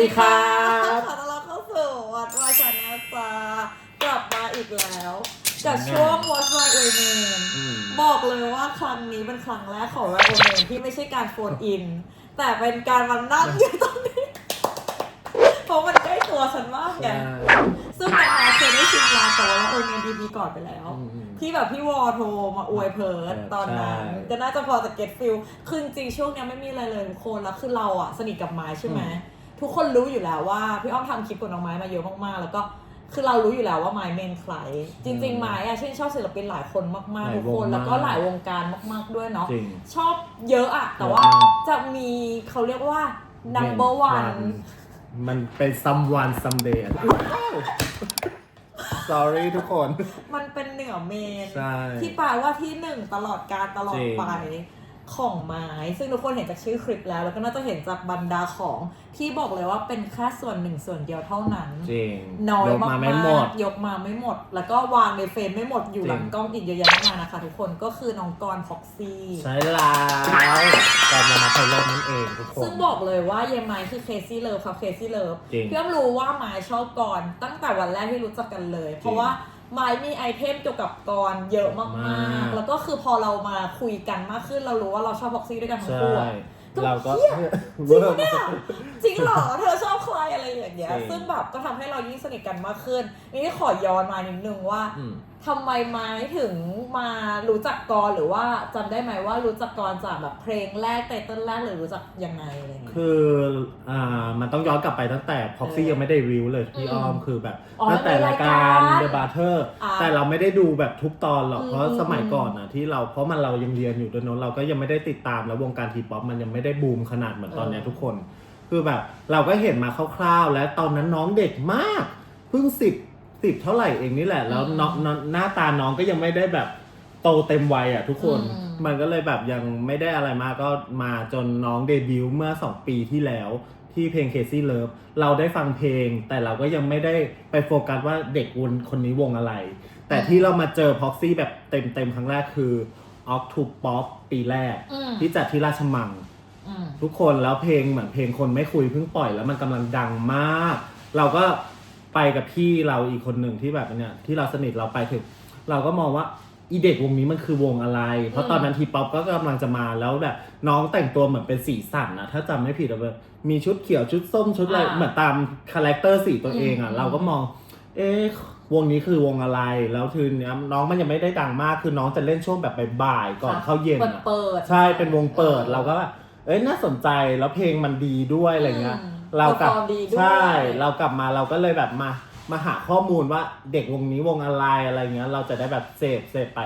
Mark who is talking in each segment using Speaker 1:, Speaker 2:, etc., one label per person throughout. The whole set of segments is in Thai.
Speaker 1: ดีครับ
Speaker 2: ขอต้อนรับเข้าสู่วัดวายชาแนลจ้ากลับมาอีกแล้วกับช่วงวัดวายเอเมน
Speaker 1: อืม
Speaker 2: บอกเลยว่าครั้งนี้เป็นครั้งแรกของวายเอเมนที่ไม่ใช่การโฟนอิน แต่เป็นการมานั่งอยู่ตรงนี้เพราะมันใกล้ตัวฉันมากไงซึ่งน้องๆเคยได้ชิมลาแต่ว่าเออเมนดีพีก่อนไปแล้ว
Speaker 1: อืม
Speaker 2: ที่แบบพี่วอโทรมาอวยเพิร์ด
Speaker 1: เออ
Speaker 2: ตอนนั้น
Speaker 1: ใช่
Speaker 2: ก็น่าจะพอจะเก็ตฟิลคือจริงๆช่วงเนี้ยไม่มีอะไรเลยทุกคนแล้วคือเราอะสนิทกับไม้ใช่ไหม
Speaker 1: อืม
Speaker 2: ทุกคนรู้อยู่แล้วว่าพี่อ้อมทำคลิปกับน้องไม้มาเยอะมากๆ แล้วก็คือเรารู้อยู่แล้วว่าไม้เมนใครจริง ๆ ไม้อะชื่นชอบศิลปินหลายคนมากๆทุกคนแล้วก็หลายวงการมาก ๆด้วยเนาะ
Speaker 1: จริง
Speaker 2: ชอบเยอะอะแต่ว่า
Speaker 1: เยอะมาก
Speaker 2: จะมีเขาเรียกว่า number one
Speaker 1: มันเป็น someone someday อะ sorry ทุกคน
Speaker 2: มันเป็นเหนือเมน
Speaker 1: ใช่
Speaker 2: ที่แปลว่าที่หนึ่งตลอดการตลอด
Speaker 1: จริง
Speaker 2: ไป ของไม้ ซึ่งทุกคนเห็นจากชื่อคลิปแล้ว แล้วก็น่าจะเห็นจากบรรดาของที่บอกเลยว่าเป็นแค่ส่วนหนึ่งส่วนเดียวเท่านั้น
Speaker 1: จริง
Speaker 2: น้อย
Speaker 1: ยก
Speaker 2: มาก
Speaker 1: มาไม่หมด
Speaker 2: ๆยกมาไม่หมด แล้วก็วางในเฟรมไม่หมดอยู่
Speaker 1: จริง
Speaker 2: หลังกล้องอีกเยอะแยะมากมายนะคะ ทุกคนก็คือน้องกรพ็อกซี่
Speaker 1: ใช่แล้วก่อนมามาไทยรอบนั่นเองทุกคน
Speaker 2: ซึ่งบอกเลยว่าเยไมคือเคซี่เลิฟครับเคซี่เลิฟ
Speaker 1: จริง
Speaker 2: พี่อ้อมรู้ว่าไม้ชอบกรตั้งแต่วันแรกที่รู้จักกันเลย เพราะว่า ไม้มีไอเทมเกี่ยวกับกรเยอะมามา
Speaker 1: กก
Speaker 2: ๆ แล้วก็คือพอเรามาคุยกันมากขึ้นเรารู้ว่าเราชอบพ็อกซี่ด้วยกันทั้ง
Speaker 1: ใช่
Speaker 2: คู่อะ ก็
Speaker 1: เราก็
Speaker 2: เหี้ย
Speaker 1: เวอร์มาก
Speaker 2: จริงเหรอ เธอชอบใครอะไรอย่างเงี้ย
Speaker 1: จริง
Speaker 2: ซึ่งแบบก็ทำให้เรายิ่งสนิทกันมากขึ้น นี่ขอย้อนมานิดนึงว่า
Speaker 1: อืม
Speaker 2: ทำไมไม้ถึงมารู้จักกรหรือว่าจำได้ไหมว่ารู้จักกรจากแบบเพลงแรกไตเติ้ลแรกหรือรู้จักยังไงอะไรเงี้ย
Speaker 1: คือ อ่า มันต้องย้อนกลับไปตั้งแต่ Proxy
Speaker 2: เออ
Speaker 1: ยังไม่ได้วิวเลยพี่
Speaker 2: อืม
Speaker 1: อ้อม คือแบบ
Speaker 2: อ๋อ
Speaker 1: ตั้งแต่รายการ
Speaker 2: ในรายการ
Speaker 1: The Butter
Speaker 2: อ่า
Speaker 1: แต่เราไม่ได้ดูแบบทุกตอนหรอก
Speaker 2: อืม
Speaker 1: เพราะสมัย
Speaker 2: อืม
Speaker 1: ก่อนนะที่เราเพราะมันเรายังเรียนอยู่ด้วยเนอะเราก็ยังไม่ได้ติดตามแล้ววงการทีป๊อปมันยังไม่ได้บูมขนาดเหมือนตอนเนี้ย
Speaker 2: เออ
Speaker 1: ทุกคน คือแบบเราก็เห็นมาคร่าวๆ แล้วตอนนั้นน้องเด็กมาก เพิ่งสิบ สิบเท่าไหร่เองนี่แหละ แล้วน้องน้องหน้าตาน้องก็ยังไม่ได้แบบโตเต็มวัยอะทุกคน
Speaker 2: อืม
Speaker 1: มันก็เลยแบบยังไม่ได้อะไรมากก็มาจนน้องเดบิวต์เมื่อ 2 ปีที่แล้ว ที่เพลง Casey Love เราได้ฟังเพลง แต่เราก็ยังไม่ได้ไปโฟกัสว่าเด็กวนคนนี้วงอะไร แต่ที่เรามาเจอ Proxy แบบเต็มๆครั้งแรกคือ Octopop ปีแรก
Speaker 2: อืม
Speaker 1: ที่จัดที่ราชมัง
Speaker 2: อืม
Speaker 1: ทุกคนแล้วเพลงเหมือนเพลงคนไม่คุยเพิ่งปล่อยแล้วมันกำลังดังมาก เราก็ ไปกับพี่เราอีกคนหนึ่งที่แบบเนี่ยที่เราสนิทเราไปถึงเราก็มองว่าอีเด็กวงนี้มันคือวงอะไร เพราะตอนนั้นทีป๊อปก็กำลังจะมาแล้วแบบน้องแต่งตัวเหมือนเป็นสีสันนะถ้าจำไม่ผิดอะแบบมีชุดเขียวชุดส้มชุดอะไร
Speaker 2: อ่า
Speaker 1: เหมือนตามคาแรคเตอร์สีตัวเองอะ
Speaker 2: อืม
Speaker 1: เราก็มอง เอ๊ะวงนี้คือวงอะไรแล้วทีเนี้ยน้องมันยังไม่ได้ดังมากคือน้องจะเล่นช่วงแบบบ่ายๆก่อนเข้าเย็น
Speaker 2: เปิด
Speaker 1: อะ
Speaker 2: เปิด
Speaker 1: ใช่ เป็นวงเปิด เราก็แบบเอ้ย น่าสนใจ แล้วเพลงมันดีด้วย อะไรเงี้ย
Speaker 2: อืม
Speaker 1: เรากลับ
Speaker 2: perform ดีด้วย
Speaker 1: ใช่ เรากลับมาเราก็เลยแบบมา มาหาข้อมูลว่าเด็กวงนี้วงอะไรอะไรเงี้ย เราจะได้แบบเสพเสพไป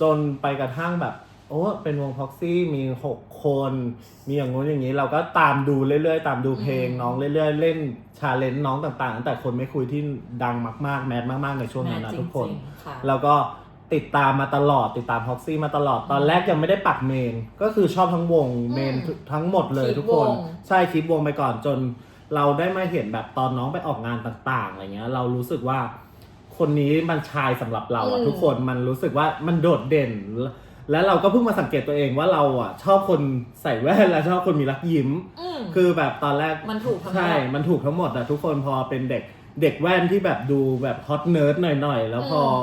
Speaker 1: จนไปกระทั่งแบบ โอ้เป็นวงพ็อกซี่มีหกคน มีอย่างงู้นอย่างนี้ เราก็ตามดูเรื่อยๆ ตามดูเพลง
Speaker 2: อืม
Speaker 1: น้องเรื่อยๆ เล่นชาเลนจ์น้องต่างๆตั้งแต่คนไม่คุยที่ดังมากๆ แมสมากๆ ในช่วงนั้นนะ
Speaker 2: จริงๆ
Speaker 1: ทุกคน
Speaker 2: ค่ะ
Speaker 1: แล้วก็ ติดตามมาตลอดติดตามพ็อกซี่มาตลอดตอนแรกยังไม่ได้ปักเมน ก็คือชอบทั้งวงเมน
Speaker 2: อืม
Speaker 1: ทั้งหมดเลย
Speaker 2: คิด
Speaker 1: ทุกคน
Speaker 2: วง
Speaker 1: ใช่คิดวงไปก่อนจน เราได้มาเห็นแบบตอนน้องไปออกงานต่างๆอะไรเงี้ย เรารู้สึกว่า คนนี้มันชายสำหรับเราอะ
Speaker 2: อืม
Speaker 1: ทุกคนมันรู้สึกว่ามันโดดเด่น และเราก็เพิ่งมาสังเกตตัวเองว่าเราอะชอบคนใส่แว่นและชอบคนมีรักยิ้ม
Speaker 2: อืม
Speaker 1: คือแบบตอนแรก
Speaker 2: มันถูกทั้งหมด
Speaker 1: ใช่ มันถูกทั้งหมดอะทุกคนพอเป็นเด็กเด็กแว่นที่แบบดูแบบฮอตเนิร์ดหน่อยๆ แล้วพออ
Speaker 2: ม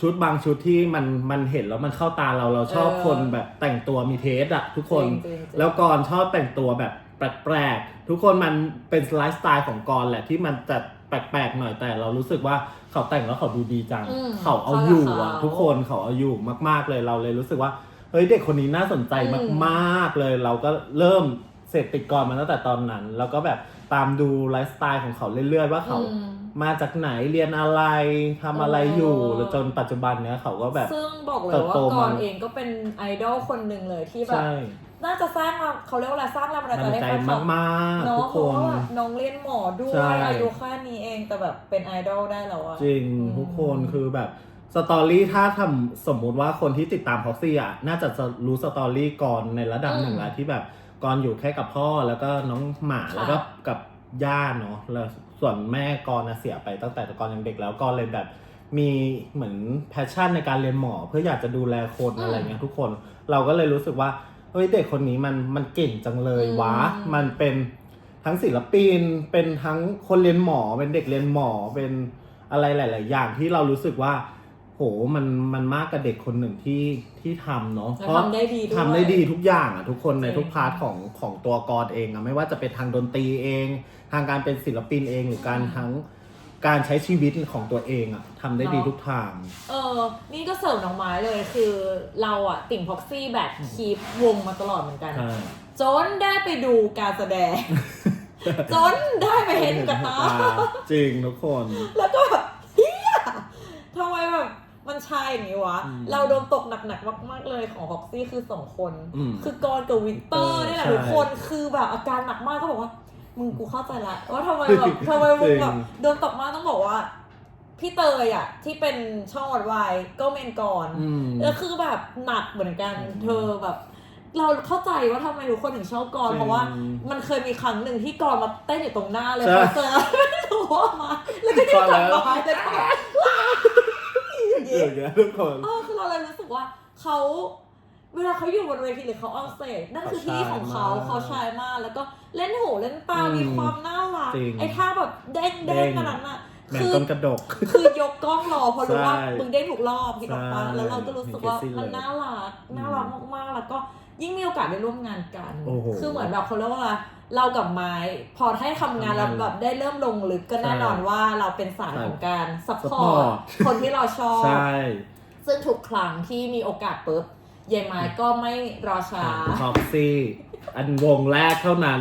Speaker 1: ชุดบางชุดที่มันมันเห็นแล้วมันเข้าตาเราเราชอบ
Speaker 2: เออ
Speaker 1: คนแบบแต่งตัวมีเทสอะทุกคน
Speaker 2: จริงๆจริงๆ
Speaker 1: แล้วกรชอบแต่งตัวแบบแปลกๆทุกคนมันเป็นไลฟ์สไตล์ของกรแหละที่มันจะแปลกๆหน่อยแต่เรารู้สึกว่าเขาแต่งแล้วเขาดูดีจัง
Speaker 2: อืม
Speaker 1: เขาเอาอยู่
Speaker 2: เขา
Speaker 1: อะ
Speaker 2: เขา
Speaker 1: ทุกคนเขาเอาอยู่มากๆเลยเราเลยรู้สึกว่าเฮ้ยเด็กคนนี้น่าสนใจ
Speaker 2: อืม
Speaker 1: มากๆเลย เราก็เริ่มเสพติดกรมาตั้งแต่ตอนนั้น แล้วก็แบบตามดูไลฟ์สไตล์ของเขาเรื่อยๆว่าเขา
Speaker 2: อืม
Speaker 1: มาจากไหนเรียนอะไรทำอะไรอยู่
Speaker 2: เออ
Speaker 1: แล้วจนปัจจุบันเนี้ยเขาก็แบบ
Speaker 2: ซึ่งบอกเลย
Speaker 1: เติบ
Speaker 2: ว่า
Speaker 1: โต
Speaker 2: ก
Speaker 1: มา
Speaker 2: รเองก็เป็นไอดอลคนหนึ่งเลยที่แบบ
Speaker 1: ใช่
Speaker 2: น่าจะสร้างมาเขาเรียกว่าอะไรสร้างแรงบันดาล
Speaker 1: มัน
Speaker 2: ใจ
Speaker 1: ใจ
Speaker 2: ให้แฟนคลับ
Speaker 1: มากๆ
Speaker 2: เนาะ
Speaker 1: ทุก
Speaker 2: เพ
Speaker 1: ค
Speaker 2: ราะ
Speaker 1: น
Speaker 2: ว่าน้องเรียนหมอด้ว
Speaker 1: ใช่
Speaker 2: ยอายุแค่นี้เองแต่แบบเป็นไอดอลได้แล้วอะ
Speaker 1: จริง
Speaker 2: อืม
Speaker 1: ทุกคนคือแบบสตอรี่ถ้าทำสมมุติว่าคนที่ติดตามพ็อกซี่อะน่าจะรู้สตอรี่ก่อนในระดับหนึ่งแล้วที่แบบก่อนอยู่แค่กับพ่อแล้วก็น้องหมาแล้วก็กับ ย่าเนาะแล้วส่วนแม่กรนะเสียไปตั้งแต่ก่อนยังเด็กแล้วก็เลยแบบมีเหมือนแพชชั่นในการเรียนหมอ เพื่ออยากจะดูแลคนอะไรเงี้ยทุกคนเราก็เลยรู้สึกว่าเฮ้ยเด็กคนนี้มันมันเก่งจังเลยวะมันเป็นทั้งศิลปินเป็นทั้งคนเรียนหมอ เป็นเด็กเรียนหมอเป็นอะไรหลาย ๆ อย่างที่เรารู้สึกว่า โหมันมันมากกับเด็กคนหนึ่งที่ที่ทำเนาะ
Speaker 2: แล้วทำได้ดีด้วย
Speaker 1: ทำได้ดีทุกอย่างอะทุกคนใน
Speaker 2: จริง
Speaker 1: ทุกพาร์ทของของตัวกรเองอะไม่ว่าจะเป็นทางดนตรีเอง ทางการเป็นศิลปินเองหรือการทั้งการใช้ชีวิตของตัวเองอะทำได้ดีทุกทาง
Speaker 2: เออ นี่ก็เสริมน้องไม้เลยคือเราอะติ่งพ็อกซี่แบบคีปวงมาตลอดเหมือนกัน
Speaker 1: ใช่
Speaker 2: จนได้ไปดูการแสดง จนได้ไปเห็นกับตา
Speaker 1: จริงทุกคน
Speaker 2: แล้วก็แบบเฮียทำไมแบบมันใช่อย่างนี้วะ
Speaker 1: อืม
Speaker 2: เราโดนตกหนักๆมากๆเลยของพ็อกซี่คือสองคน
Speaker 1: อืม
Speaker 2: คือกรกับวิกเตอร์
Speaker 1: เออ
Speaker 2: นี่แหละ
Speaker 1: ใช่
Speaker 2: ทุกคนคือแบบอาการหนักมากก็บอกว่า มึงกูเข้าใจละว่าทำไมแบบทำไมมึงแบบ
Speaker 1: จริง
Speaker 2: โดนตกมากต้องบอกว่า พี่เตยอะ ที่เป็นช่องวัดวายก็เมนกร
Speaker 1: อืม
Speaker 2: แล้วคือแบบหนักเหมือนกัน
Speaker 1: อืม
Speaker 2: เธอแบบ เราเข้าใจว่าทำไมทุกคนถึงชอบกร
Speaker 1: จริง
Speaker 2: เพราะว่า มันเคยมีครั้งหนึ่งที่กรมาเต้นอยู่ตรงหน้าเลย
Speaker 1: ใช่
Speaker 2: คอนเสิร์ตไม่รู้ว่ามาแล้วก็ยืนจับไม้แล้วก็อย่าง
Speaker 1: อ
Speaker 2: งี้
Speaker 1: ย่างเงี้ยทุกคน
Speaker 2: เออคือเราเลยรู้สึกว่าเขา เวลาเขาอยู่บนเวทีหรือเขาออนสเตจนั่นคือที่ของเขา
Speaker 1: เขา
Speaker 2: เขา
Speaker 1: ชายมาก
Speaker 2: ชายมากแล้วก็เล่นหูเล่นตา
Speaker 1: อืม
Speaker 2: มีความน่ารัก
Speaker 1: จริง
Speaker 2: ไอ้ท่าแบบเด้ง
Speaker 1: เด้
Speaker 2: เด้ง
Speaker 1: ง
Speaker 2: ขนาดนั้นอะ
Speaker 1: แม่ง
Speaker 2: คือ
Speaker 1: ต้นกระดก
Speaker 2: คือยกกล้องรอเพราะรู้ว่า
Speaker 1: ใช่
Speaker 2: มึงเด้งถูกรอบที่ออกปะ
Speaker 1: ใช่
Speaker 2: แล้วเราก็รู้สึกว่า
Speaker 1: เห็น Casey
Speaker 2: มัน
Speaker 1: เลย
Speaker 2: น่ารัก
Speaker 1: อืม
Speaker 2: น่ารักมากๆแล้วก็ยิ่งมีโอกาสได้ร่วมงานกัน
Speaker 1: โอ้โห
Speaker 2: คือเหมือนแบบเขาเรียกว่าอะไรเรากับไม้ พอให้ทำงาน
Speaker 1: ทำงาน
Speaker 2: แล้วแบบได้เริ่มลงลึกก็แน่นอน
Speaker 1: ใช่
Speaker 2: ว่าเราเป็นสายของการซัพพอ
Speaker 1: support
Speaker 2: ร์ตคนที่เราชอบ
Speaker 1: ใช่
Speaker 2: ซึ่งทุกครั้งที่มีโอกาสปุ๊บ ยายไม้ก็ไม่รอช้า
Speaker 1: พ็อกซี่ อันวงแรกเท่านั้น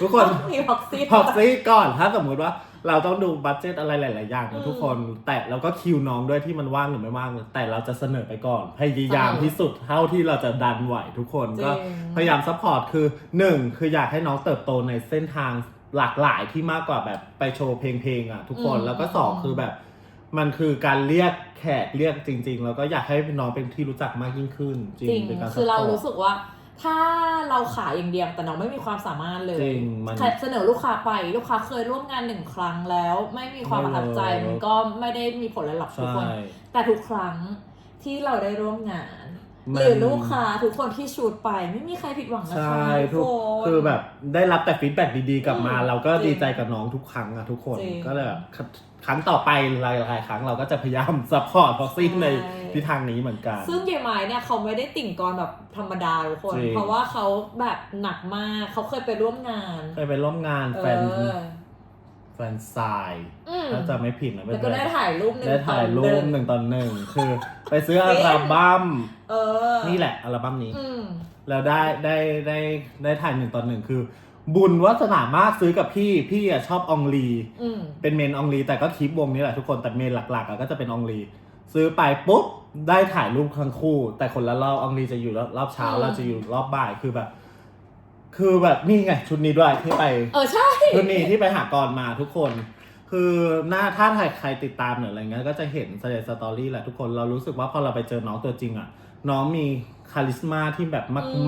Speaker 1: ทุกคน
Speaker 2: ต้องมีพ็อกซี่
Speaker 1: พ็อกซี่ก่อนถ้าสมมุติว่าเราต้องดูบัตเจตอะไรหลาย ๆ อย่าง
Speaker 2: อื
Speaker 1: นะ
Speaker 2: ม
Speaker 1: ทุกคน แต่เราก็คิวน้องด้วยที่มันว่างหรือไม่ว่าง แต่เราจะเสนอไปก่อน พยายาม
Speaker 2: เสนอ
Speaker 1: ที่สุดเท่าที่เราจะดันไหวทุกคน
Speaker 2: จริง
Speaker 1: ก็พยายามซัพพอร์ตคือหนึ่งคืออยากให้น้องเติบโตในเส้นทางหลากหลายที่มากกว่าแบบไปโชว์เพลงๆอะทุกคน
Speaker 2: อืม
Speaker 1: แล้วก็สองคือแบบ มันคือการเรียกแขกเรียกจริง ๆ แล้วก็อยากให้น้องเป็นที่รู้จักมากยิ่งขึ้น จริ
Speaker 2: จริง
Speaker 1: เป็นการ
Speaker 2: คือเรา
Speaker 1: support
Speaker 2: รู้สึกว่า ถ้าเราขายอย่างเดียวแต่น้องไม่มีความสามารถเลย
Speaker 1: จริงมัน
Speaker 2: เสนอลูกค้าไปลูกค้าเคยร่วมงานหนึ่งครั้งแล้ว ไม่มีความประทับใจ
Speaker 1: ไม่เวิร์ก
Speaker 2: มันก็ไม่ได้มีผลอะไรหรอกทุก
Speaker 1: ใช่
Speaker 2: คน แต่ทุกครั้งที่เราได้ร่วมงาน
Speaker 1: มัน
Speaker 2: หรือลูกค้าทุกคนที่ชูดไปไม่มีใครผิดหวังนะ
Speaker 1: ใช่
Speaker 2: คะ
Speaker 1: ทุก
Speaker 2: คน
Speaker 1: คือแบบได้รับแต่ฟีดแบ็กดีๆกลับมา
Speaker 2: อืม
Speaker 1: เราก็
Speaker 2: จริง
Speaker 1: ดีใจกับน้องทุกครั้งอะทุกคน
Speaker 2: จริง
Speaker 1: ก็เลยแบบครั้งต่อไปหลายๆครั้งเราก็จะพยายามซัพพอร์ตฟ็อกซี่
Speaker 2: ใช่
Speaker 1: ในทิศทางนี้เหมือนกัน
Speaker 2: ซึ่งเยายไม้เนี่ยเขาไม่ได้ติ่งกรแบบธรรมดาทุกคน
Speaker 1: จริง
Speaker 2: เพราะว่าเขาแบบหนักมากเขาเคยไปร่วมงาน
Speaker 1: เคยไปร่วมงาน
Speaker 2: เอ
Speaker 1: แฟน
Speaker 2: อ
Speaker 1: แฟนซาย
Speaker 2: อืม
Speaker 1: ถ้าจะไม่ผิดนะ
Speaker 2: แล้วก็ได้ถ่ายรูปหนึ่ง
Speaker 1: ได้ถ่ายรู
Speaker 2: ต่อ
Speaker 1: ป
Speaker 2: ง
Speaker 1: หนึ่งตอนหนึ่งคือ ไปซื้ออัลบั้ม
Speaker 2: เออ
Speaker 1: นี่แหละอัลบั้มนี้
Speaker 2: อืม
Speaker 1: แล้วได้ได้ได้ได้ถ่ายหนึ่งตอนหนึ่งคือ บุญวาสนามากซื้อกับพี่พี่อะชอบอองลี
Speaker 2: อืม
Speaker 1: เป็นเมนอองลีแต่ก็คลิปวงนี้แหละทุกคนแต่เมนหลักๆอะก็จะเป็นอองลี ซื้อไปปุ๊บได้ถ่ายรูปทั้งคู่ แต่คนละรอบอองลีจะอยู่รอบเช้า
Speaker 2: อืม
Speaker 1: เราจะอยู่รอบบ่ายคือแบบ คือแบบนี่ไงชุดนี้ด้วยที่ไป
Speaker 2: เออใช่
Speaker 1: ชุดนี้ที่ไปหากรมาทุกคน คือหน้าถ้าใครใครติดตามหรืออะไรเงี้ยก็จะเห็นสเตสตอรี่แหละทุกคนเรารู้สึกว่าพอเราไปเจอน้องตัวจริงอะน้องมีคาลิสมาที่แบบ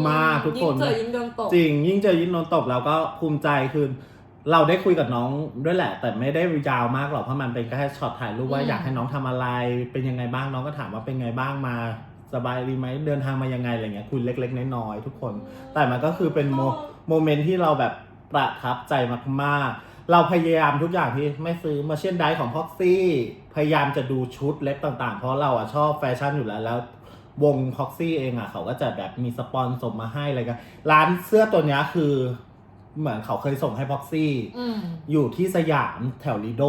Speaker 1: มากๆทุกคน
Speaker 2: ยิ่งเจอยิ่งโดนตก
Speaker 1: จริง ยิ่งเจอยิ่งโดนตบเราก็ภูมิใจคือเราได้คุยกับน้องด้วยแหละ แต่ไม่ได้ยาวมากหรอกเพราะมันเป็นแค่ช็อตถ่ายรูปว่า
Speaker 2: อืม
Speaker 1: อยากให้น้องทำอะไร เป็นยังไงบ้างน้องก็ถามว่าเป็นไงบ้างมา สบายดีไหมเดินทางมายังไงอะไรเงี้ยคุยเล็ก ๆ น้อยๆทุกคน แต่มันก็คือเป็นโมโมเมนต์ที่เราแบบประทับใจมากๆ เราพยายามทุกอย่างที่ไม่ซื้อมาเช่นไดของพ็อกซี่พยายามจะดูชุดเล็บต่างๆ เพราะเราอะชอบแฟชั่นอยู่แล้วแล้ววงพ็อกซี่เองอะเขาก็จะแบบมีสปอนส่งมาให้อะไรกันร้านเสื้อตัวเนี้ยคือเหมือนเขาเคยส่งให้พ็อกซี่
Speaker 2: อืม
Speaker 1: อยู่ที่สยามแถวลิโด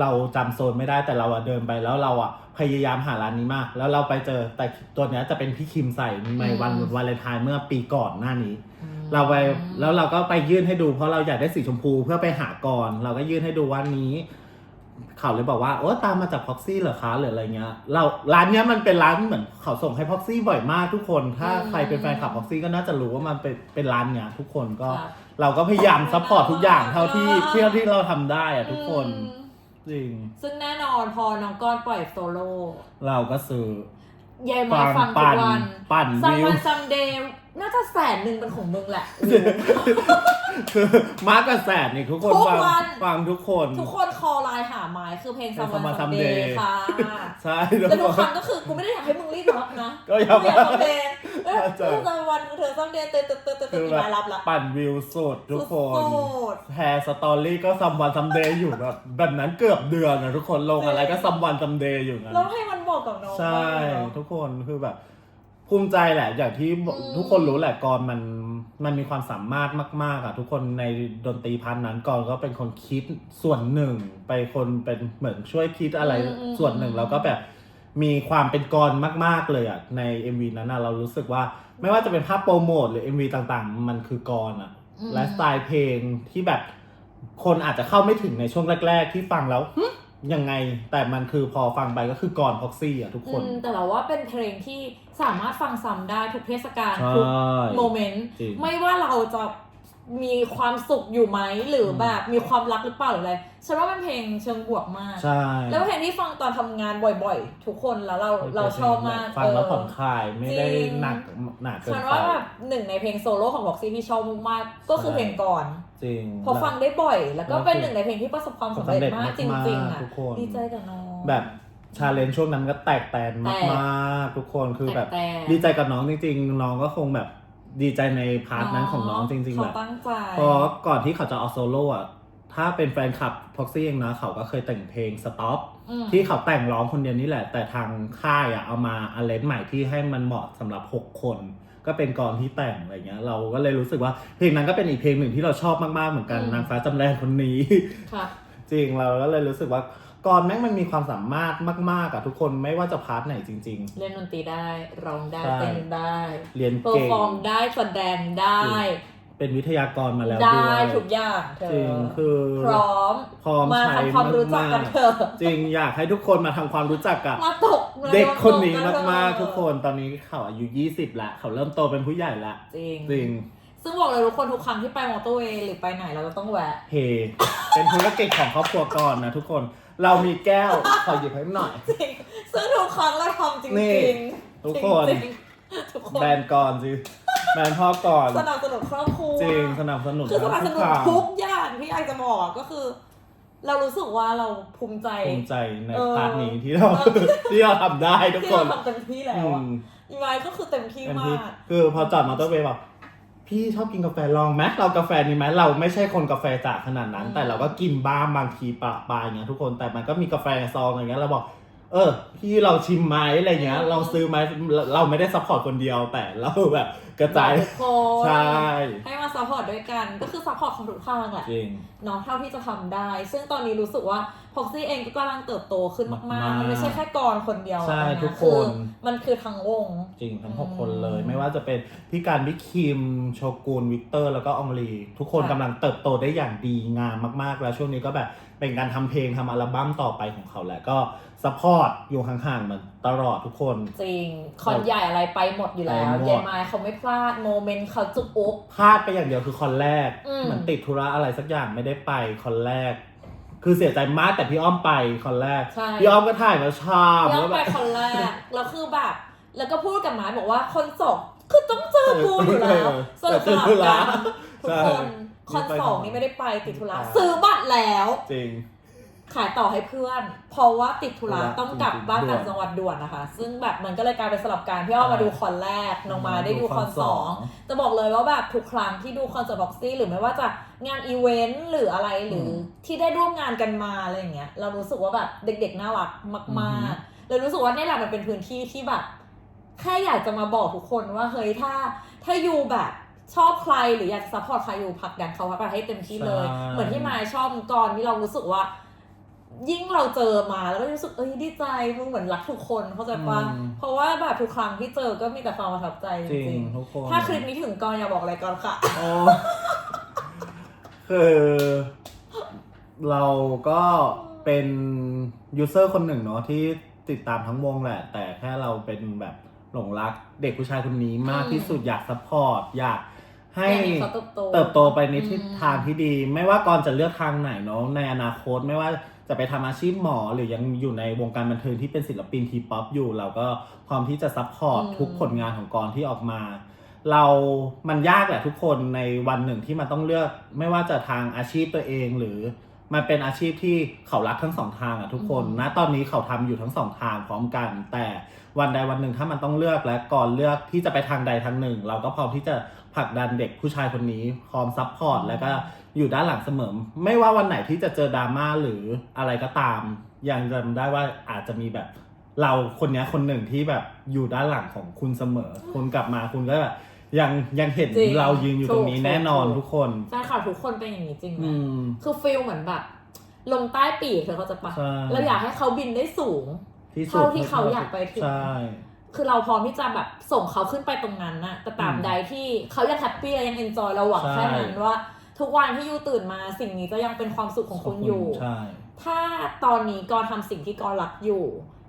Speaker 1: เราจำโซนไม่ได้แต่เราอะเดินไปแล้วเราอะ พยายามหาร้านนี้มาก แล้วเราไปเจอแต่ตัวเนี้ยจะเป็นพี่คิมใส่ในวัน
Speaker 2: อืม
Speaker 1: วาเลนไทน์เมื่อปีก่อนหน้านี้ เราไปแล้วเราก็ไปยื่นให้ดู เพราะเราอยากได้สีชมพูเพื่อไปหาก่อน เราก็ยื่นให้ดูวันนี้ เขาเลยบอกว่าโอ้ตามมาจากพ็อกซี่เหรอคะหรืออะไรเงี้ยเราร้านเนี้ยมันเป็นร้านเหมือนเขาส่งให้พ็อกซี่บ่อยมากทุกคน ถ้า
Speaker 2: อืม
Speaker 1: ใครเป็นแฟนคลับพ็อกซี่ก็น่าจะรู้ว่ามันเป็นเป็นร้านเนี้ยทุกคนก็
Speaker 2: ครับ
Speaker 1: เราก็พยายามซัพพอร์ตทุกอย่างเท่าที่
Speaker 2: อ่า
Speaker 1: เที่ยวที่เราทำได้อะทุกคน
Speaker 2: อืม
Speaker 1: จริง
Speaker 2: ซึ่งแน่นอนพอน้องก้อนปล่อยโซโล่
Speaker 1: เราก็ซื้อยา
Speaker 2: ยไม้ฟังทุ
Speaker 1: ปั่
Speaker 2: ก
Speaker 1: น
Speaker 2: วัน
Speaker 1: ปั่น
Speaker 2: ซัม
Speaker 1: วิว
Speaker 2: วันซัมเดย์ น่าจะแสนหนึ่งเป็นของมึงแหละ
Speaker 1: คือมาร์กกับแสนนี่ทุกคน
Speaker 2: ทุก
Speaker 1: ฟัง
Speaker 2: วัน
Speaker 1: ฟังทุกคน
Speaker 2: ทุกคนคอไลน์หาไม้คือเพลง
Speaker 1: เพลง
Speaker 2: Someone
Speaker 1: Someone
Speaker 2: Someday
Speaker 1: Someday
Speaker 2: ค่ะ
Speaker 1: ใช่
Speaker 2: แล้ว
Speaker 1: ทุ
Speaker 2: ทุ
Speaker 1: ก
Speaker 2: ก
Speaker 1: ค
Speaker 2: คน รั้งก็คือกูไม่ได้อยากให้มึงรีบรับนะ
Speaker 1: ก็อย่า
Speaker 2: กูอยากฟังเพลงเออ
Speaker 1: เข้าใจ
Speaker 2: เออวันเธอซัมเดย์เตือนเตือนเตือนเตือน
Speaker 1: คือ
Speaker 2: อี
Speaker 1: แบบ
Speaker 2: ไม้รับละ
Speaker 1: ปั่นวิวสุดทุกคน
Speaker 2: สุด
Speaker 1: แชร์สตอรี่ก็ซัมวันซัมเดย์อยู่แบบแบบนั้นเกือบเดือนนะทุกคนลงอะไรก็ซัมวันซัมเดย์อยู่งั้น
Speaker 2: แล้วให้มันบอกกับน้อง
Speaker 1: ใช่
Speaker 2: บ้างเนอะ
Speaker 1: ทุกคนคือแบบ ภูมิใจแหละ อย่างที่
Speaker 2: อืม
Speaker 1: ทุกคนรู้แหละกรมันมันมีความสามารถมาก ๆอะทุกคนในดนตรีพันนั้นกรก็เป็นคนคิดส่วนหนึ่ง ไปคนเป็นเหมือนช่วยคิดอะไรส่วนหนึ่งแล้วก็แบบมีความเป็นกรมาก ๆเลยอะใน MV นั้นอะเรารู้สึกว่าไม่ว่าจะเป็นภาพโปรโมทหรือ MV ต่างๆ มันคือกรอะ
Speaker 2: อืม
Speaker 1: และสไตล์เพลงที่แบบคนอาจจะเข้าไม่ถึงในช่วงแรก ๆ ที่ฟังแล้วหึยังไง แต่มันคือพอฟังไปก็คือกรพ็อกซี่อะทุกคน
Speaker 2: อืมแต่เราว่าเป็นเพลงที่ สามารถฟังซ้ำได้ทุกเทศกาล
Speaker 1: ใช่
Speaker 2: ทุกโมเมนต์
Speaker 1: จริง
Speaker 2: ไม่ว่าเราจะมีความสุขอยู่ไหมหรืออ
Speaker 1: ม
Speaker 2: แบบมีความรักหรือเปล่าหรืออะไรฉันว่าเป็นเพลงเชิงบวกมาก
Speaker 1: ใช่
Speaker 2: แล้วเป็นเพลงที่ฟังตอนทำงานบ่อยๆ ทุกคนแล้วเราเราชอบมาก
Speaker 1: ฟังแล้ว
Speaker 2: เออ
Speaker 1: ผ่อนคลายไม่ได้
Speaker 2: จริง
Speaker 1: หนักหนักเกิน
Speaker 2: ฉัน
Speaker 1: ไป
Speaker 2: ว่าแบบหนึ่งในเพลงโซโล่ของบ็อกซี่ที่ชอบมากๆก็คือเพลงก่อน
Speaker 1: จริง
Speaker 2: เพอฟังได้บ่อย แล้วก็
Speaker 1: แล้ว
Speaker 2: เป็นหนึ่งในเพลงที่ประสบความสำเร็จมากจริงๆอะ
Speaker 1: ทุกคน
Speaker 2: ดีใจกับน้อง
Speaker 1: แบบ ชาเลนจ์ช่วงนั้นก็แตกแตน
Speaker 2: แตก
Speaker 1: มากๆทุกคนคือแบบ
Speaker 2: แต่
Speaker 1: ดีใจกับน้องจริงๆ น้องก็คงแบบดีใจในพาร์ทนั้นของน้องจริงๆแห
Speaker 2: เขา
Speaker 1: ละ
Speaker 2: ตั้งใจ
Speaker 1: เพราะก่อนที่เขาจะเอาโซโล่อะถ้าเป็นแฟนคลับพ็อกซี่เองนะ เขาก็เคยแต่งเพลงสต็อป
Speaker 2: อืม
Speaker 1: ที่เขาแต่งร้องคนเดียวนี่แหละ แต่ทางค่ายอะเอามาอันเลนใหม่ที่ให้มันเหมาะสำหรับ 6 คน ก็เป็นกรที่แต่งอะไรเงี้ย เราก็เลยรู้สึกว่าเพลงนั้นก็เป็นอีกเพลงหนึ่งที่เราชอบมากๆเหมือนกัน
Speaker 2: อืม
Speaker 1: นางฟ้าจำแรงคนนี้
Speaker 2: ค่ะ
Speaker 1: จริงเราก็เลยรู้สึกว่า กรแม่งมันมีความสามารถมาก ๆอะทุกคนไม่ว่าจะพาร์ทไหนจริง
Speaker 2: เล่นดนตรีได้ร้องได้
Speaker 1: ใช่
Speaker 2: เต้นได้
Speaker 1: ๆเรียน
Speaker 2: เปอร์
Speaker 1: เก่ง
Speaker 2: ฟอร์มได้แสดงได้
Speaker 1: เป็นวิทยากรมาแล้ว
Speaker 2: ได้
Speaker 1: ด้วย
Speaker 2: ทุกอย่างเธ
Speaker 1: จริ
Speaker 2: อง
Speaker 1: คือ
Speaker 2: พร้อม
Speaker 1: พร้อม
Speaker 2: มา
Speaker 1: ใช้
Speaker 2: ทำความรู้จักกันเถอะ
Speaker 1: จริงอยากให้ทุกคนมาทำความรู้จักกับ
Speaker 2: มาตก
Speaker 1: เด็กคนนี้
Speaker 2: มาโดต
Speaker 1: มาก
Speaker 2: เถอะ
Speaker 1: ๆทุกคนตอนนี้เขาอายุ 20 ละ เขาเริ่มโตเป็นผู้ใหญ่ละ
Speaker 2: จริง
Speaker 1: จริง
Speaker 2: ซึ่งบอกเลยทุกคนทุกครั้งที่ไปมอเตอร์เวย์หรือไปไหนเราจะต้องแวะ
Speaker 1: เฮเป็นธุรกิจของครอบครัวก่อนนะทุกคน เรามีแก้ว ขอหยิบให้หน่อย
Speaker 2: จริงซึ่งทุกครั้งเราทำจริง
Speaker 1: นี่
Speaker 2: จริง
Speaker 1: ทุกคน
Speaker 2: จริงๆทุกคน
Speaker 1: แบรนด์ก่อนสิแบรนด์พ่อก่อน
Speaker 2: สนับสนุนครอบครัว
Speaker 1: จริง สนับสนุน
Speaker 2: คือสนับสนุน
Speaker 1: ทาง
Speaker 2: ทุกอย่างที่อยากจะบอกก็คือ เรารู้สึกว่าเราภูมิใจ
Speaker 1: ภูมิใจใน
Speaker 2: เออ
Speaker 1: พาร์ทนี้ที่เราที่เราทำได้ทุก
Speaker 2: ที่
Speaker 1: ค
Speaker 2: เรา
Speaker 1: น
Speaker 2: ทำเต็มที่แล้ว
Speaker 1: อื
Speaker 2: อะ
Speaker 1: ม
Speaker 2: อีไมค์ก็คือเต็มที่
Speaker 1: เต็ม
Speaker 2: มา
Speaker 1: ที่
Speaker 2: ก
Speaker 1: คือพอจอดมอเตอร์เวย์บอก พี่ชอบกินกาแฟลองไหมเรากาแฟนี้ไหมเราไม่ใช่คนกาแฟจ๋าขนาดนั้น
Speaker 2: อืม
Speaker 1: แต่เราก็กินบ้างบางทีปะปลายอย่างเงี้ยทุกคนแต่มันก็มีกาแฟซองอย่างเงี้ยเราบอก เออพี่เราชิมไหมอะไรเงี้ย เราซื้อไหมเราเราไม่ได้ซัพพอร์ตคนเดียวแต่เราแบบกระจาย
Speaker 2: ทุกคน
Speaker 1: ใช่
Speaker 2: ให้มาซัพพอร์ตด้วยกัน ก็คือซัพพอร์ตของทุกทางแหละ
Speaker 1: จริง
Speaker 2: เนาะเท่าที่จะทำได้ ซึ่งตอนนี้รู้สึกว่าพ็อกซี่เองก็กำลังเติบโตขึ้นมาก
Speaker 1: มาก
Speaker 2: ๆมันไม่ใช่แค่กรคนเดียว
Speaker 1: ใช่
Speaker 2: อะะ
Speaker 1: ทุกคน
Speaker 2: อมันคือทั้งวง
Speaker 1: จริงทั้งหก
Speaker 2: อืม
Speaker 1: คนเลย ไม่ว่าจะเป็นพี่การวิคิมโชกุนวิกเตอร์ แล้วก็อองลี ทุกคน
Speaker 2: ค่ะ
Speaker 1: กำลังเติบโตได้อย่างดีงามมากๆ แล้วช่วงนี้ก็แบบเป็นการทำเพลงทำอัลบั้มต่อไปของเขาแหละก็ซัพพอร์ตอยู่ห่างๆมันตลอดทุกคน
Speaker 2: จริง คอนใหญ่อะไรไปหมดอยู่แล้ว
Speaker 1: ไปหมด
Speaker 2: เยายไมายเขาไม่พลาดโมเมนต์เขาจุกอุก
Speaker 1: พลาดไปอย่างเดียวคือคอนแรก
Speaker 2: อืม
Speaker 1: เหมือนติดธุระอะไรสักอย่างไม่ได้ไปคอนแรก คือเสียใจมากแต่พี่อ้อมไปคอนแรก
Speaker 2: ใช่
Speaker 1: พี่อ้อมก็ถ่ายมาชา
Speaker 2: ย้อน
Speaker 1: ว่า
Speaker 2: ไป
Speaker 1: แบบ
Speaker 2: คนแรกแล้วคือแบบ แล้วก็พูดกับไม้บอกว่าคนสองคือต้องเจอกูอยู่แล้วสลับ
Speaker 1: แต่
Speaker 2: ส
Speaker 1: ติด
Speaker 2: ลับ
Speaker 1: ธุระ
Speaker 2: กันทุกคนค
Speaker 1: ใช่
Speaker 2: อนสองนี่ไม่ได้ไปติดธุระ
Speaker 1: อ่า
Speaker 2: ซื้อบัตรแล้ว
Speaker 1: จริง
Speaker 2: ขายต่อให้เพื่อน เพราะว่าติดธุระ
Speaker 1: ธุระ
Speaker 2: ต้องกลับบ้าน
Speaker 1: ด่วน
Speaker 2: ต่างจังหวัดด่วนนะคะ ซึ่งแบบมันก็เลยกลายเป็นสลับการพี่อ้อมมาดูคอนแรกน้องมาได้ดูคอนสองจะบอกเลยว่าแบบทุกครั้งที่ดูคอนเสิร์ตบ็อกซี่หรือไม่ว่าจะงานอีเวนต์หรืออะไรหรืออที่ได้ร่วมงานกันมาอะไรอย่างเงี้ยเรารู้สึกว่าแบบเด็กๆน่ารักมากๆเลยรู้สึกว่าเนี่ยแหละมันเป็นพื้นที่ที่แบบแค่อยากจะมาบอกทุกคนว่าเฮ้ยถ้าถ้าอยู่แบบชอบใครหรืออยากจะซัพพอร์ตใครอยู่ผลักดันเขาไปให้เต็มที่เลย
Speaker 1: ใช่
Speaker 2: เหมือนที่มายชอบก่อนที่เรารู้สึกว่า ยิ่งเราเจอมาแล้วก็รู้สึกเอ้ยดีใจมึงเหมือนรักทุกคนเข้าใจปะ
Speaker 1: อืม
Speaker 2: เพราะว่าแบบทุกครั้งที่เจอก็มีแต่ความประทับใจจ
Speaker 1: จริง
Speaker 2: ริง
Speaker 1: ทุกคน
Speaker 2: ๆถ้าคลิปนี้ถึงก่อนอย่าบอกอะไรก่อนค่ะ
Speaker 1: โอ้คือเราก็เป็นยูเซอร์คนหนึ่งเนาะที่ติดตามทั้งวงแหละ แต่แค่เราเป็นแบบหลงรักเด็กผู้ชายคนนี้มาก
Speaker 2: อืม
Speaker 1: ที่สุดอยากซัพพอร์ตอยากให้
Speaker 2: อยากเห็นเขาเติบโต
Speaker 1: เติบโตไปในทิศ
Speaker 2: อืม
Speaker 1: ทางที่ดี ไม่ว่ากรจะเลือกทางไหนเนาะในอนาคตไม่ว่า จะไปทำอาชีพหมอหรือยังอยู่ในวงการบันเทิงที่เป็นศิลปินทีป๊อปอยู่ เราก็พร้อมที่จะซัพพอร์ตทุกผลงานของกรที่ออกมา เรามันยากแหละทุกคนในวันหนึ่งที่มันต้องเลือก ไม่ว่าจะทางอาชีพตัวเองหรือมันเป็นอาชีพที่เขารักทั้งสองทางอะทุกคน
Speaker 2: อืม
Speaker 1: นะตอนนี้เขาทำอยู่ทั้งสองทางพร้อมกัน แต่วันใดวันหนึ่งถ้ามันต้องเลือกและก่อนเลือกที่จะไปทางใดทางหนึ่ง เราก็พร้อมที่จะผลักดันเด็กผู้ชายคนนี้พร้อมซัพพอร์ตแล้วก็ อยู่ด้านหลังเสมอ ไม่ว่าวันไหนที่จะเจอดราม่าหรืออะไรก็ตาม ยังจำได้ว่าอาจจะมีแบบเราคนเนี้ยคนหนึ่งที่แบบอยู่ด้านหลังของคุณเสมอ คุณกลับมาคุณก็แบบยังยังเห็น
Speaker 2: จริง
Speaker 1: เรายืนอยู่ตรงนี้
Speaker 2: ถูก
Speaker 1: แน่นอน
Speaker 2: ถูก
Speaker 1: ทุกคน
Speaker 2: แฟนคลับทุกคนเป็นอย่างนี้จริงไหม
Speaker 1: อืม
Speaker 2: คือฟิลเหมือนแบบ ลงใต้ปีกเธอเขาใจะปะ
Speaker 1: ใช่
Speaker 2: เราอยากให้เขาบินได้สูง
Speaker 1: ที่สุด
Speaker 2: เท่าที่เขาอยากไปถึง
Speaker 1: ใช่
Speaker 2: คือเราพร้อมที่จะแบบส่งเขาขึ้นไปตรงนั้นนะแต่ตราบ
Speaker 1: อืม
Speaker 2: ใดที่เขายังแฮปปี้และยังเอนจอยเราหวัง
Speaker 1: ใช่
Speaker 2: แค่นั้นว่า ทุกวันที่ยูตื่นมาสิ่งนี้จะยังเป็นความสุขของคุณอยู่
Speaker 1: ใช่
Speaker 2: ถ้าตอนนี้กอนทำสิ่งที่กอนรักอยู่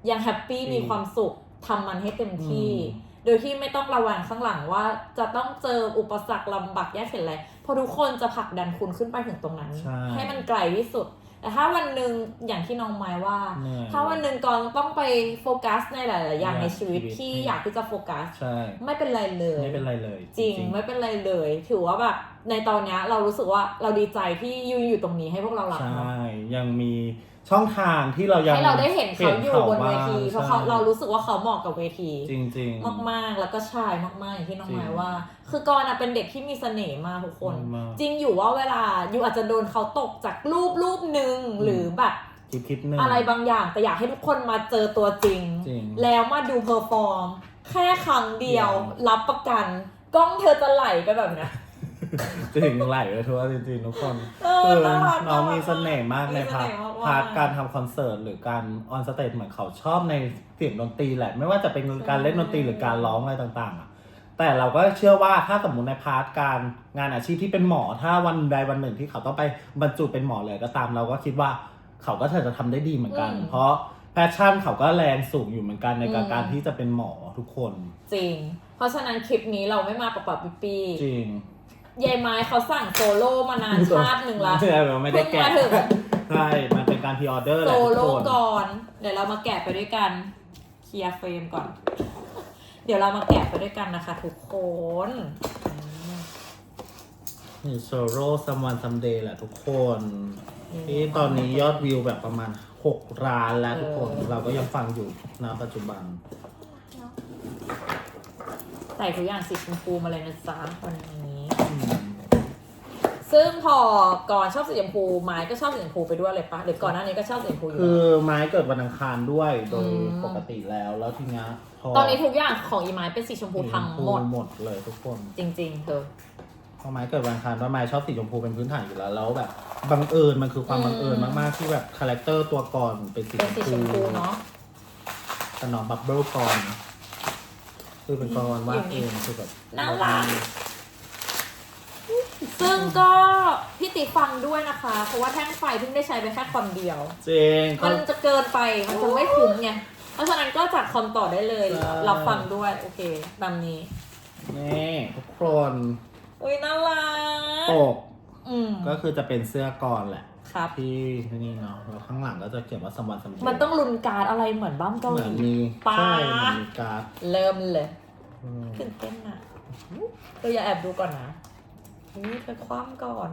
Speaker 2: ยังแฮปปี้
Speaker 1: อืม
Speaker 2: มีความสุขทำมันให้เต็มที่
Speaker 1: อืม
Speaker 2: โดยที่ไม่ต้องระแวงข้างหลังว่าจะต้องเจออุปสรรคลำบากยากเข็นอะไรเพราะทุกคนจะผลักดันคุณขึ้นไปถึงตรงนั้น
Speaker 1: ใช่
Speaker 2: ให้มันไกลที่สุด แต่ถ้าวันหนึ่งอย่างที่น้องไม้ว่า
Speaker 1: เหนื่อย
Speaker 2: ถ้าวันหนึ่งกอนต้องไปโฟกัสในหลาย ๆ อย่างในชีวิต
Speaker 1: ชีวิต
Speaker 2: ที่
Speaker 1: อืม
Speaker 2: อยากที่จะโฟกัส
Speaker 1: ใช่
Speaker 2: ไม่เป็นไรเลย
Speaker 1: ไม่เป็นไรเลย
Speaker 2: จริงไม่เป็นไรเลย ถือว่าแบบในตอนเนี้ยเรารู้สึกว่าเราดีใจที่ยูอยู่ตรงนี้ให้พวกเรารัก
Speaker 1: ใช่
Speaker 2: เนาะ
Speaker 1: ยังมี ช่องทางที่เรายัง
Speaker 2: ให้เราได้เห็นเขาอยู่บนเวทีเพ
Speaker 1: บ้ง
Speaker 2: ราะเขา
Speaker 1: ใช่
Speaker 2: เรารู้สึกว่าเขาเหมาะกับเวที
Speaker 1: จริงจริงๆ
Speaker 2: มากๆ แล้วก็ชายมากๆอย่างที่น้อง
Speaker 1: จริง
Speaker 2: ไม้ว่า คือกอนอะเป็นเด็กที่มีเสน่ห์มากทุกคน
Speaker 1: มาก
Speaker 2: จริงอยู่ว่าเวลายูอาจจะโดนเขาตกจากรูปรูปหนึ่ง
Speaker 1: อืม
Speaker 2: หรือแบบ
Speaker 1: คลิปคลิปหนึ่ง
Speaker 2: อะไรบางอย่างแต่อยากให้ทุกคนมาเจอตัวจริง
Speaker 1: จริง
Speaker 2: แล้วมาดูเพอร์ฟอร์ม แค่ครั้งเดียว
Speaker 1: เดียว
Speaker 2: รับประกัน กล้องเธอจะไหลไปแบบเนี้ย
Speaker 1: จริงไหลเลยทัวร์จริงๆทุกคน
Speaker 2: เอ
Speaker 1: เอ
Speaker 2: อ
Speaker 1: อ
Speaker 2: น่ารัก
Speaker 1: น้อง
Speaker 2: น่ารัก
Speaker 1: มีเสน่ห์มากใน
Speaker 2: มีเส
Speaker 1: พาร์ท
Speaker 2: น่ห์มากๆ
Speaker 1: พาร์ทการทำคอนเสิร์ตหรือการออนสเตจเหมือนเขาชอบในเสียงดนตรีแหละ ไม่ว่าจะเป็นการเล่นดนตรีหรือการร้องอะไรต่างๆอะแต่เราก็เชื่อว่าถ้าสมมติในพาร์ทการงานอาชีพที่เป็นหมอ ถ้าวันใดวันหนึ่งที่เขาต้องไปบรรจุเป็นหมอเลยก็ตามเราก็คิดว่าเขาก็จะทำได้ดีเหมือนกัน
Speaker 2: อืม
Speaker 1: เพราะแพชชั่นเขาก็แรงสูงอยู่เหมือนกันในการ
Speaker 2: อืม
Speaker 1: การที่จะเป็นหมอทุกคน
Speaker 2: จริง เพราะฉะนั้นคลิปนี้เราไม่มาปะปะปีปี
Speaker 1: จริง
Speaker 2: ยายไม้เขาสั่งโซโล่มานานชาติหนึ่งละ
Speaker 1: ใช่แบบไม่ได้
Speaker 2: เพิ่ง
Speaker 1: แกะ
Speaker 2: มาถึง
Speaker 1: ใช่ มันเป็นการพ r ออเดอร์แห
Speaker 2: โซ
Speaker 1: ละทุก
Speaker 2: โล่
Speaker 1: คน
Speaker 2: ก่อน เดี๋ยวเรามาแกะไปด้วยกัน เคลียร์เฟรมก่อน เดี๋ยวเรามาแกะไปด้วยกันนะคะทุกคนอืม
Speaker 1: นี่โซโร่ซัมวันซัมเดย์แหละทุกคน
Speaker 2: อืม
Speaker 1: ที่ตอนนี้ยอดวิวแบบประมาณ 6 ล้านแล้วทุกคน
Speaker 2: เออ
Speaker 1: เราก็ยังฟังอยู่ณปัจจุบัน
Speaker 2: ใส่ทุกอย่างสีชมพูมาเลยนะจ๊ะวันนี้
Speaker 1: อืม
Speaker 2: ซึ่งพอก่อนชอบสีชมพูไม้ก็ชอบสีชมพูไปด้วยเลยปะหรือก่อนหน้านี้ก็ชอบสีชมพูอยู่
Speaker 1: คือ
Speaker 2: แล้ว
Speaker 1: ไม้เกิดวันอังคารด้วยโดย
Speaker 2: อืม
Speaker 1: ปกติแล้วแล้วทีเนี้ยพอ
Speaker 2: ตอนนี้ทุกอย่างของอีไม้เป็นสีชมพูทั้งหมด
Speaker 1: หมดเลยทุกคน
Speaker 2: จริง ๆ เธอ
Speaker 1: พอไม้เกิดวันอังคารว่าไม้ชอบสีชมพูเป็นพื้นฐานอยู่แล้วแล้วแบบบังเอิญมันคือความ
Speaker 2: อืม
Speaker 1: บังเอิญมากๆที่แบบคาแรคเตอร์ตัวก่อนเป็นสี
Speaker 2: เป็นสีชมพูเนาะ
Speaker 1: แต่น้องบับเบิลก่อนคือเป็นกรวาดเองคือแบบ
Speaker 2: น่ารัก ซึ่งก็พี่ติ๊กฟังด้วยนะคะ เพราะว่าแท่งไฟเพิ่งได้ใช้ไปแค่คอนเดียว
Speaker 1: เจงก็
Speaker 2: มันจะเกินไปมันจะไม่คุ้มไงเพราะฉะนั้นก็จัดคอนต่อได้เลย
Speaker 1: ใช่
Speaker 2: รับฟังด้วยโอเคตามนี้
Speaker 1: นี่ทุกคน
Speaker 2: อุ้ยน่ารัก
Speaker 1: ปก
Speaker 2: อืม
Speaker 1: ก็คือจะเป็นเสื้อกรแหละ
Speaker 2: ครับ
Speaker 1: ที่นี่เนาะแล้วข้างหลังก็จะเขียนว่าสมวันสมเด็จ
Speaker 2: มันต้องลุนการดอะไรเหมือนบ้ามเกา
Speaker 1: เห
Speaker 2: ห
Speaker 1: มือน
Speaker 2: ลี
Speaker 1: มี
Speaker 2: ป๊า
Speaker 1: ใช่เหมือนมีการ์ด
Speaker 2: เริ่มเลย
Speaker 1: อืม
Speaker 2: ตื่นเต้นอะเราอย่าแอบดูก่อนนะ นี่เธอคว่ำก่อน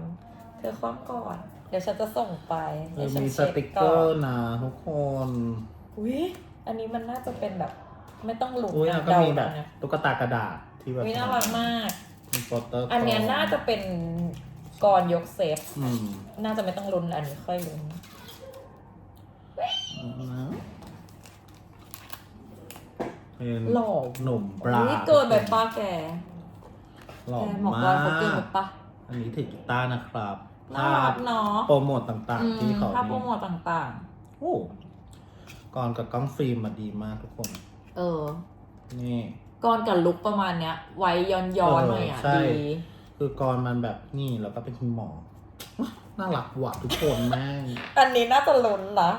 Speaker 2: เธอคว่ำก่อน เดี๋ยวฉันจะส่งไป
Speaker 1: เอ
Speaker 2: ดี๋ย
Speaker 1: อ
Speaker 2: วฉัน
Speaker 1: มีส
Speaker 2: ช็ค
Speaker 1: ติกเก
Speaker 2: น
Speaker 1: อร์นะทุกคน
Speaker 2: อุ้ยอันนี้มันน่าจะเป็นแบบ ไม่ต้องหลุด
Speaker 1: อุ้ย
Speaker 2: นะ
Speaker 1: แล้วก็มีแบบ
Speaker 2: เดานะ
Speaker 1: ตุ๊กตากระดาษที่แบบ
Speaker 2: อุ้ยน่ารักมาก
Speaker 1: มีโปสเตอร์
Speaker 2: อันเนี้ย
Speaker 1: กร
Speaker 2: น่าจะเป็นกรยกเซฟ
Speaker 1: อืม
Speaker 2: น่าจะไม่ต้องลุ้นอันนี้ค่อยลุ้น
Speaker 1: นะเป็น
Speaker 2: หล่อ
Speaker 1: หนุ่มบรา
Speaker 2: อุ้ยเกินไปป้าแก
Speaker 1: หล่อ
Speaker 2: แกหมอก
Speaker 1: มาร
Speaker 2: เขาเกินไป
Speaker 1: ก
Speaker 2: ปะ
Speaker 1: อันนี้ถือกีตาร์นะครับ
Speaker 2: น่ารักเนาะ
Speaker 1: โปรโมทต่าง
Speaker 2: อื
Speaker 1: ๆ
Speaker 2: ม
Speaker 1: ที่เขา
Speaker 2: ภาพโปร
Speaker 1: มี
Speaker 2: โมทต่าง
Speaker 1: โอ้ก่อนกับกล้องฟิล์มมาดีมากทุกคน
Speaker 2: ๆ เออ
Speaker 1: นี่
Speaker 2: กรกับลุกประมาณเนี้ย ไว้ย้อนย้อนๆหน่อยอะ
Speaker 1: เออใช่
Speaker 2: ดี
Speaker 1: คือกรมันแบบนี่แล้วก็เป็นคุณหมอ น่ารักว่ะทุกคนแม่ง
Speaker 2: อันนี้น่าจะลุ้นนะ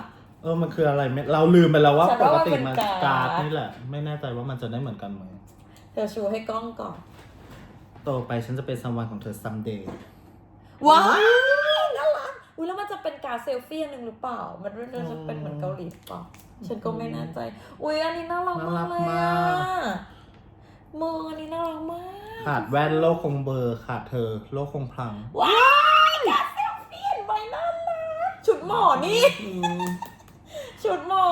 Speaker 1: เออมันคืออะไรไม่เราลืมไปแล้วว่า
Speaker 2: ฉัน
Speaker 1: ป
Speaker 2: ว่ากมัน
Speaker 1: ติ
Speaker 2: เป็น
Speaker 1: มัน
Speaker 2: การ์ด
Speaker 1: การ์ดนี่แหละ ไม่แน่ใจว่ามันจะได้เหมือนกันไหม
Speaker 2: เธอชูให้กล้องก่อน
Speaker 1: โตไปฉันจะเป็นซัมวันของเธอ someday
Speaker 2: ว้าวน่ารักอุ้ยแล้วมันจะเป็นการดเซลฟี่อันหนึ่งหรือเปล่า มันมันจะเป็นเหมือนเกาหลีหรือเปล่า ฉันก็ไม่แน่ใจ อุ้ยอันนี้น่ารัก
Speaker 1: น่ารั
Speaker 2: มาก
Speaker 1: ก
Speaker 2: เลย
Speaker 1: มา
Speaker 2: อะ
Speaker 1: ก
Speaker 2: มืออันนี้น่ารักมาก
Speaker 1: ขาดแว่นโลกคงเบลอร์ขาดเธอ โลกคงพลัง
Speaker 2: ว้ายการเซลฟี่เห็นใบน่ารักชุดหมอนี่
Speaker 1: อืม
Speaker 2: ชุดหมอ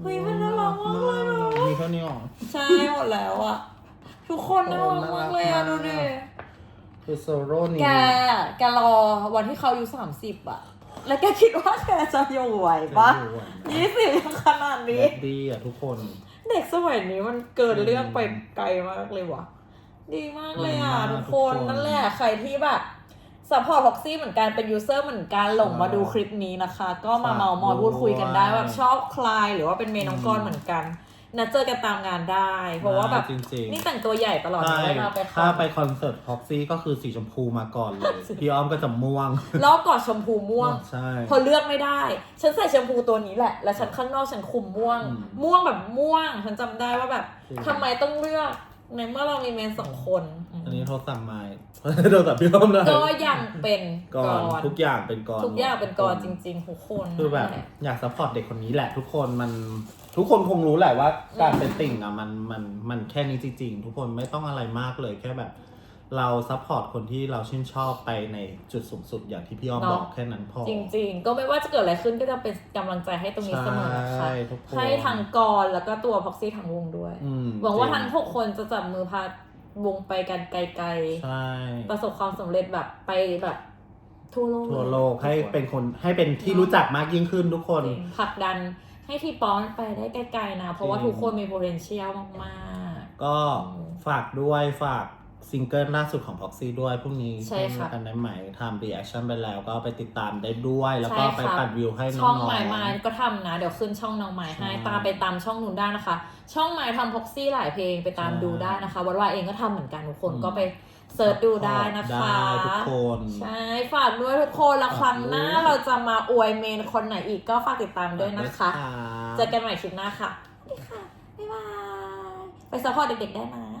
Speaker 2: เฮ้ยมันน่ารักมากเลยอะ
Speaker 1: มีเท่านี้หรอ
Speaker 2: ใช่หมดแล้วอะ ทุกคนน่ารักมากเลยอะ
Speaker 1: โอ้
Speaker 2: ดู
Speaker 1: น่ารัก
Speaker 2: ดิ
Speaker 1: มากคือโซโร่นี้
Speaker 2: แกแกรอวันที่เขาอายุสามสิบอะแล้วแกคิดว่าแกจะอยู่ไหวปะ
Speaker 1: จะอยู่ไหวไหม
Speaker 2: ยี่สิบยังขนาด
Speaker 1: แบ
Speaker 2: นี้
Speaker 1: บดีอะทุกคน
Speaker 2: เด็กสมัยนี้มันเกิน
Speaker 1: อืม
Speaker 2: เรื่องไปไกลมากเลยว่ะดีมากเลยอะ
Speaker 1: ดีมาก
Speaker 2: ทุก
Speaker 1: ทุก
Speaker 2: ค
Speaker 1: คนน
Speaker 2: นั่นแหละใครที่แบบซัพพอร์ตพ็อกซี่เหมือนกันเป็นยูเซอร์เหมือนกันหลงมาดูคลิปนี้นะคะ ก็มา
Speaker 1: ฝาก
Speaker 2: เมาส์มอยพูดคุยกันได้
Speaker 1: ด้วย
Speaker 2: แบบชอบใครหรือว่าเป็นเมนน้องกร
Speaker 1: อืม
Speaker 2: เหมือนกัน นัดเจอกันตามงานได้ เพราะว่าแบบ
Speaker 1: จริงๆ
Speaker 2: นี่แต่งตัวใหญ่ตลอด
Speaker 1: ใช่
Speaker 2: เลยเราไป
Speaker 1: ถ้า
Speaker 2: เข้า
Speaker 1: ไปคอนเสิร์ตพ็อกซี่ก็คือสีชมพูมาก่อนเลย พี่อ้อมก็จะม่วง
Speaker 2: รอบก่อนชมพูม่วง
Speaker 1: ใช่
Speaker 2: พอเลือกไม่ได้ ฉันใส่แชมพูตัวนี้แหละ แล้วฉันข้างนอกฉันคุมม่วง
Speaker 1: อืม
Speaker 2: ม่วงแบบม่วง ฉันจำได้ว่าแบบ
Speaker 1: จริง
Speaker 2: ทำไมต้องเลือกในเมื่อเรามีเมนสองคนอืม
Speaker 1: อันนี้โทรศัพท์ไม้โทรศัพท์พี่อ้อมเลย
Speaker 2: ก็ยังเป็น
Speaker 1: ก่อนทุกอย่างเป็นก่อน
Speaker 2: ทุกอย่างเป็นกรจริงๆทุกคน
Speaker 1: คือแบบ
Speaker 2: นั่นหละ
Speaker 1: อยากซัพพอร์ตเด็กคนนี้แหละทุกคนมัน ทุกคนคงรู้แหละว่าการเป็นติ่งอะมันมันมันแค่นี้จริงๆ ทุกคนไม่ต้องอะไรมากเลยแค่แบบ เราซัพพอร์ตคนที่เราชื่นชอบไปในจุดสูงสุดอย่างที่พี่อ้อมบอกแค่นั้นพอ
Speaker 2: จริงๆ ก็ไม่ว่าจะเกิดอะไรขึ้นก็จะเป็นกำลังใจให้ตรงนี้เสมอนะคะ
Speaker 1: ใช่ทุกคน
Speaker 2: ให้ทางกรแล้วก็ตัวพ็อกซี่ทางวงด้วย
Speaker 1: อืม
Speaker 2: หวังว่า
Speaker 1: จริ
Speaker 2: ทั้งหกคนจะจับมือพาวงไปกันไกล
Speaker 1: ใช่
Speaker 2: ๆ ประสบความสำเร็จแบบไปแบบทั่วโลก
Speaker 1: ทั่วโลก
Speaker 2: ทุ
Speaker 1: ให้
Speaker 2: ค
Speaker 1: เป็นคนให้เป็นที่รู้จักมากยิ่งขึ้นทุกคน
Speaker 2: จริงผลักดัน ให้ที่ป้อนไปได้ไกลๆนะ เพราะว่า
Speaker 1: จริง
Speaker 2: ทุกคนมี potential มาก
Speaker 1: ก็
Speaker 2: อืม
Speaker 1: ฝากด้วยฝากซิงเกิลล่าสุดของ Proxy ด้วยพรุ่งนี้
Speaker 2: ใช่ค่ะ
Speaker 1: กันได้ไหมทำ reaction ไปแล้วก็ไปติดตามได้ด้วยแล้วก็
Speaker 2: ใช่
Speaker 1: ไป
Speaker 2: ค่ะ
Speaker 1: ปัดวิวให้น้
Speaker 2: ช่
Speaker 1: อ
Speaker 2: อง
Speaker 1: ง
Speaker 2: ไม้ไม้
Speaker 1: ๆ
Speaker 2: ก็ทำนะ เดี๋ยวขึ้นช่องน้องไม้ให้
Speaker 1: ใช่
Speaker 2: ตามไปตามช่องนู้นได้นะคะ ช่องไม้ทำพ็อกซี่หลายเพลงไปตาม
Speaker 1: ใช่
Speaker 2: ดูได้นะคะวันว่าเองก็ทำเหมือนกันทุกคน
Speaker 1: อืม
Speaker 2: ก็ไป เซิร์ชดูได้นะคะ
Speaker 1: ได้ทุกคน
Speaker 2: ใช่ ฝากด้วยทุกคนและครั้งหน้า
Speaker 1: ฝากด้วย
Speaker 2: เราจะมาอวยเมนคนไหนอีกก็ฝากติดตามด้วยนะคะ
Speaker 1: ฝากด้วยค่ะ
Speaker 2: เจอกันใหม่คลิปหน้าค่ะสวัสดีค่ะ บ๊ายบาย ไปซัพพอร์ตเด็กๆได้นะ